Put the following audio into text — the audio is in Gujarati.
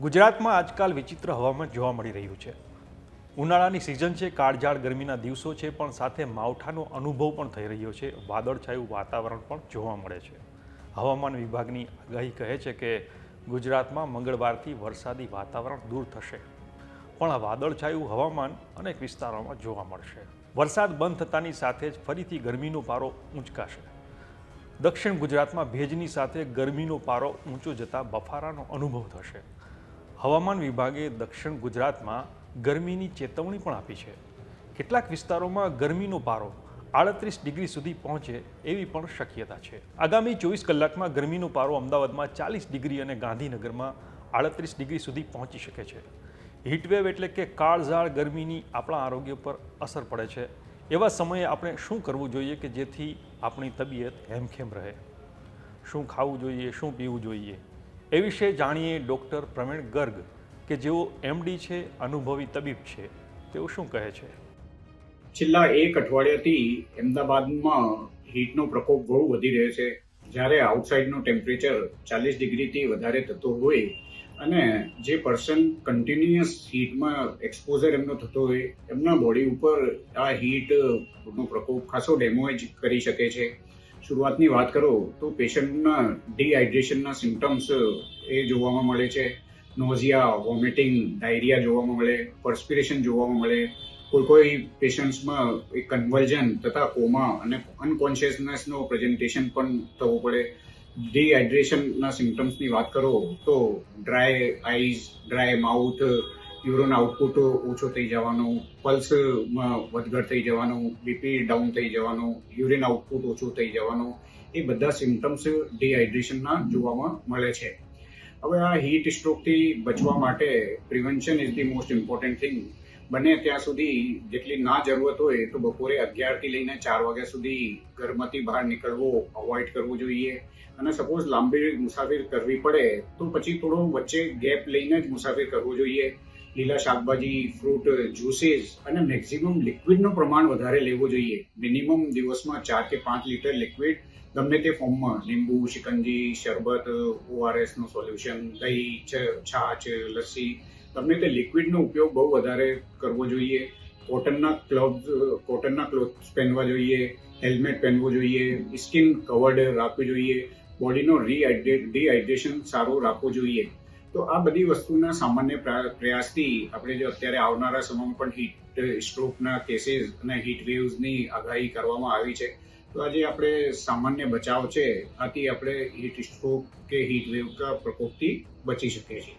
ગુજરાતમાં આજકાલ વિચિત્ર હવામાન જોવા મળી રહ્યું છે. ઉનાળાની સિઝન છે, કાળઝાળ ગરમીના દિવસો છે, પણ સાથે માવઠાનો અનુભવ પણ થઈ રહ્યો છે. વાદળછાયું વાતાવરણ પણ જોવા મળે છે. હવામાન વિભાગની આગાહી કહે છે કે, ગુજરાતમાં મંગળવારથી વરસાદી વાતાવરણ દૂર થશે. પણ આ વાદળછાયું હવામાન અનેક વિસ્તારોમાં જોવા મળશે. વરસાદ બંધ થતાની સાથે જ ફરીથી ગરમીનો પારો ઊંચકાશે. દક્ષિણ ગુજરાતમાં ભેજની સાથે ગરમીનો પારો ઊંચો જતા બફારાનો અનુભવ થશે. હવામાન વિભાગે દક્ષિણ ગુજરાતમાં ગરમીની ચેતવણી પણ આપી છે. કેટલાક વિસ્તારોમાં ગરમીનો પારો આડત્રીસ ડિગ્રી સુધી પહોંચે એવી પણ શક્યતા છે. આગામી ચોવીસ કલાકમાં ગરમીનો પારો અમદાવાદમાં ચાલીસ ડિગ્રી અને ગાંધીનગરમાં આડત્રીસ ડિગ્રી સુધી પહોંચી શકે છે. હીટવેવ એટલે કે કાળઝાળ ગરમીની આપણા આરોગ્ય પર અસર પડે છે. એવા સમયે આપણે શું કરવું જોઈએ કે જેથી આપણી તબિયત હેમખેમ રહે? શું ખાવું જોઈએ? શું પીવું જોઈએ? એ વિશે જાણીએ ડૉક્ટર પ્રવીણ ગર્ગ કે જેઓ એમડી છે, અનુભવી તબીબ છે. તેઓ શું કહે છે? છેલ્લા એક અઠવાડિયાથી અમદાવાદમાં હીટનો પ્રકોપ બહુ વધી રહ્યો છે. જ્યારે આઉટસાઇડનું ટેમ્પરેચર ચાલીસ ડિગ્રીથી વધારે થતો હોય અને જે પર્સન કન્ટિન્યુઅસ હીટમાં એક્સપોઝર એમનો થતો હોય, એમના બોડી ઉપર આ હીટનો પ્રકોપ ખાસો ડેમેજ કરી શકે છે. શરૂઆતની વાત કરો તો પેશન્ટના ડિહાઇડ્રેશનના સિમ્ટમ્સ એ જોવામાં મળે છે. નોઝિયા, વોમિટિંગ, ડાયરિયા જોવામાં મળે, પર્સ્પિરેશન જોવામાં મળે. કોઈ કોઈ પેશન્ટ્સમાં એક કન્વર્જન તથા કોમા અને અનકોન્શિયસનેસનો પ્રેઝન્ટેશન પણ થવું પડે. ડિહાઇડ્રેશનના સિમ્ટમ્સની વાત કરો તો dry eyes, dry mouth urine output ઓછો થઈ જવાનું પલ્સમાં વધઘટ થઈ જવાનું, બીપી ડાઉન થઈ જવાનું, યુરિન આઉટપુટ ઓછું થઈ જવાનું, એ બધા સિમ્ટમ્સ ડિહાઇડ્રેશનના જોવામાં મળે છે. હવે આ હીટ સ્ટ્રોકથી બચવા માટે prevention is the most important thing. બને ત્યાં સુધી જેટલી ના જરૂરત હોય તો બપોરે અગિયારથી લઈને ચાર વાગ્યા સુધી ઘરમાંથી બહાર નીકળવો, અવોઇડ કરવું જોઈએ. અને સપોઝ લાંબી મુસાફરી કરવી પડે તો પછી થોડો વચ્ચે ગેપ લઈને જ મુસાફરી કરવું જોઈએ. લીલા શાકભાજી ફ્રૂટ જ્યુસીસ અને મેક્સિમમ લિક્વિડનું પ્રમાણ વધારે લેવું જોઈએ. મિનિમમ દિવસમાં ચાર કે પાંચ લીટર લિક્વિડ ગમે તે ફોર્મમાં લીંબુ, શિકંજી, શરબત ઓઆરએસનું સોલ્યુશન દહીં છાછ લસ્સી ગમે તે લિક્વિડનો ઉપયોગ બહુ વધારે કરવો જોઈએ. કોટનના ક્લોથ કોટનના ક્લોથ્સ પહેરવા જોઈએ. હેલ્મેટ પહેરવું જોઈએ. સ્કિન કવર્ડ રાખવું જોઈએ. બોડીનો રિહાઇડ્રેટ ડિહાઇડ્રેશન સારું રાખવું જોઈએ. તો આ બધી વસ્તુના સામાન્ય પ્રા- પ્રયાસથી આપણે જો અત્યારે આવનારા સમયમાં પણ હીટ સ્ટ્રોકના કેસીસ અને હીટ વેવ્સની આગાહી કરવામાં આવી છે, તો આજે આપણે સામાન્ય બચાવ છે આથી આપણે હીટ સ્ટ્રોક કે હીટ વેવ પ્રકોપથી બચી શકીએ છીએ.